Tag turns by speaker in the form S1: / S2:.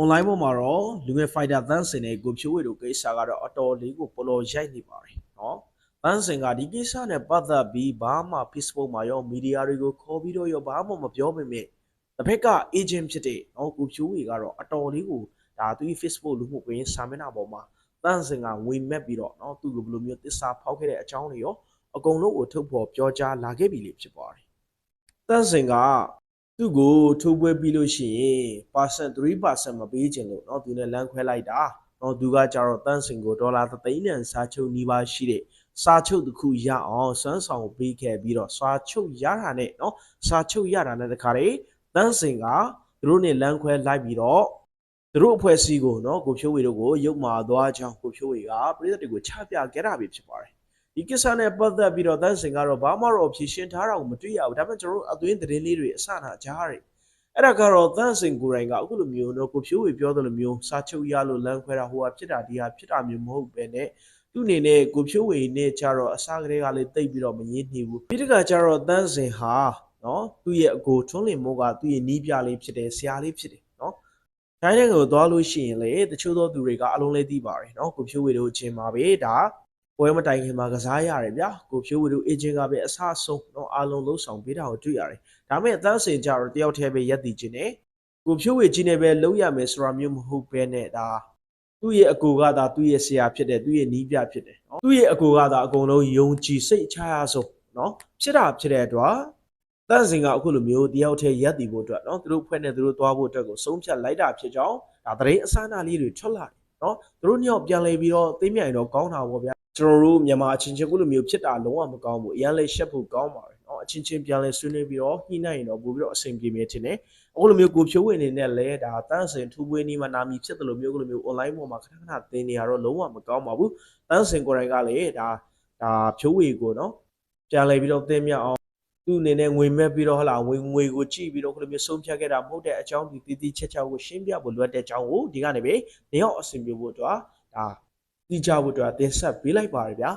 S1: online ပေါ်မှာတော့လူငယ် fighter တန်းစင်နဲ့ကိုဖြိုးဝေတို့ကိစ္စကတော့အတော်လေးကိုပလော်ရိုက်နေပါတယ်နော်တန်းစင်ကဒီကိစ္စနဲ့ပတ်သက်ပြီးဘာမှ Facebook မှာရောမီဒီယာတွေကိုခေါ်ပြီးတော့ရောဘာမှမပြောပေမဲ့တစ်ဖက်က agent ဖြစ်တဲ့နော်ကိုဖြိုးဝေကတော့အတော်လေးကိုဒါသူ Facebook လူမှုကွန်ရက်စာမျက်နှာပေါ်မှာတန်းစင်ကငွေမက်ပြီးတော့နော်သူ့ကိုဘယ်လိုမျိုးတစ္ဆာဖောက်ခဲ့တဲ့အကြောင်းတွေရောအကုန်လုံးကိုထုတ်ဖော်ပြောကြားလာခဲ့ပြီလေဖြစ်ပါတယ်တန်းစင်က သူ့ကိုထိုးပွဲပြီးလို့ရှိရင် percent 3%မပေးချင်လို့เนาะသူနဲ့လမ်းခွဲလိုက်တာเนาะသူကကြတော့တန်းစင်ကိုဒေါ်လာသသိန်းနဲ့စားချုပ်နီးပါးရှိတဲ့စားချုပ်တစ်ခုရအောင်စွမ်းဆောင်ပေးခဲ့ပြီးတော့စားချုပ်ရတာနဲ့เนาะစားချုပ်ရတာနဲ့တခါတည်းတန်းစင်ကသူတို့နဲ့လမ်းခွဲလိုက်ပြီးတော့သူတို့အဖွဲ့အစည်းကိုเนาะကိုဖြိုးဝေတို့ကိုရုပ်မာသွားကြောင်းကိုဖြိုးဝေကပြည်သက်တွေကိုချပြခဲ့တာပဲဖြစ်ပါတယ် ဒီကိစ္စနဲ့ပတ်သက်ပြီးတော့တန်းစင်ကတော့ဘာမှတော့ဖြေရှင်းထားတာကိုမတွေ့ရဘူးဒါပေမဲ့ကျွန်တော်တို့အသွင်းသတင်းလေးတွေအစနာကြားရတယ်အဲ့ဒါကတော့တန့်စင်ကိုယ်တိုင်ကအခုလိုမျိုးတော့ကိုဖြိုးဝေပြောသလိုမျိုးစာချုပ်ရလို့လမ်းခွဲတာဟိုဟာဖြစ်တာဒီဟာဖြစ်တာမျိုးမဟုတ်ပဲနဲ့သူ့အနေနဲ့ကိုဖြိုးဝေနဲ့ကြတော့အစားကလေးကလေးတိတ်ပြီးတော့မငင်းနေဘူးပြီးတကကြတော့တန့်စင်ဟာနော်သူ့ရဲ့အကိုထွန်းလင်မိုးကသူ့ရဲ့နီးပြလေးဖြစ်တယ်ဆရာလေးဖြစ်တယ်နော်တိုင်းနိုင်ငံကိုသွားလို့ရှိရင်လေတချို့သောသူတွေကအလုံးလေးသိပါတယ်နော်ကိုဖြိုးဝေတို့ချင်းပါပဲဒါ ပွဲမတိုင်ခင်မှာကစားရတယ်ဗျာကိုဖြိုးဝေတို့အေဂျင့်ကပဲအဆအဆုံးနော်အားလုံးလှုပ်ဆောင်ပေးတာကိုတွေ့ရတယ်ဒါမဲ့အသန်းစင်ကြတော့တယောက်တည်းပဲရက်တည်ခြင်းနဲ့ကိုဖြိုးဝေကြီးနဲ့ပဲလုံးရမယ်ဆိုတာမျိုးမဟုတ်ပဲနဲ့ဒါသူ့ရဲ့အကူကသာသူ့ရဲ့ဆရာဖြစ်တယ်သူ့ရဲ့နီးပြဖြစ်တယ်နော်သူ့ရဲ့အကူကသာအကုန်လုံးယုံကြည်စိတ်ချရဆုံးနော်ဖြစ်တာဖြစ်တဲ့အတွက်တန်းစင်ကအခုလိုမျိုးတယောက်တည်းရက်တည်ဖို့အတွက်နော်သူတို့ဖွဲ့နေသူတို့သွားဖို့အတွက်ကိုဆုံးဖြတ်လိုက်တာဖြစ်ကြောင်းဒါသတင်းအစအနလေးတွေထွက်လာတယ်နော်သူတို့ညော့ပြန်လဲပြီးတော့သိမြိုင်တော့ကောင်းတာပေါ့ဗျာ ကျွန်တော်တို့မြန်မာအချင်းချင်းခုလိုမျိုးဖြစ်တာလုံးဝမကောင်းဘူးအရန်လေးရှက်ဖို့ကောင်းပါတယ်နော်အချင်းချင်းပြန်လဲဆွေးနွေးပြီးတော့ညှိနှိုင်းရင်တော့ပို့ပြီးတော့အဆင်ပြေမယ်ထင်တယ်အခုလိုမျိုးကိုဖြိုးဝင်နေတဲ့လဲဒါတန်းစင်ထူပွေးနီးမှာနာမည်ဖြစ်တယ်လို့မျိုးကလိုမျိုး online ပေါ်မှာခဏခဏသင်နေရတော့လုံးဝမကောင်းပါဘူးတန်းစင်ကိုယ်တိုင်ကလည်းဒါဒါဖြိုးဝေကိုနော်ပြန်လဲပြီးတော့သင်မြအောင်သူ့အနေနဲ့ငွေမဲ့ပြီးတော့ဟလာငွေငွေကိုကြည့်ပြီးတော့ခုလိုမျိုးဆုံးဖြတ်ခဲ့တာမဟုတ်တဲ့အကြောင်းဒီတိတိချက်ချက်ကိုရှင်းပြဖို့လိုအပ်တဲ့အကြောင်းကိုဒီကနေပဲနေရောက်အဆင်ပြေဖို့အတွက်ဒါ တိကျဖို့အတွက်တင်ဆက်ပေးလိုက်ပါရဗျာ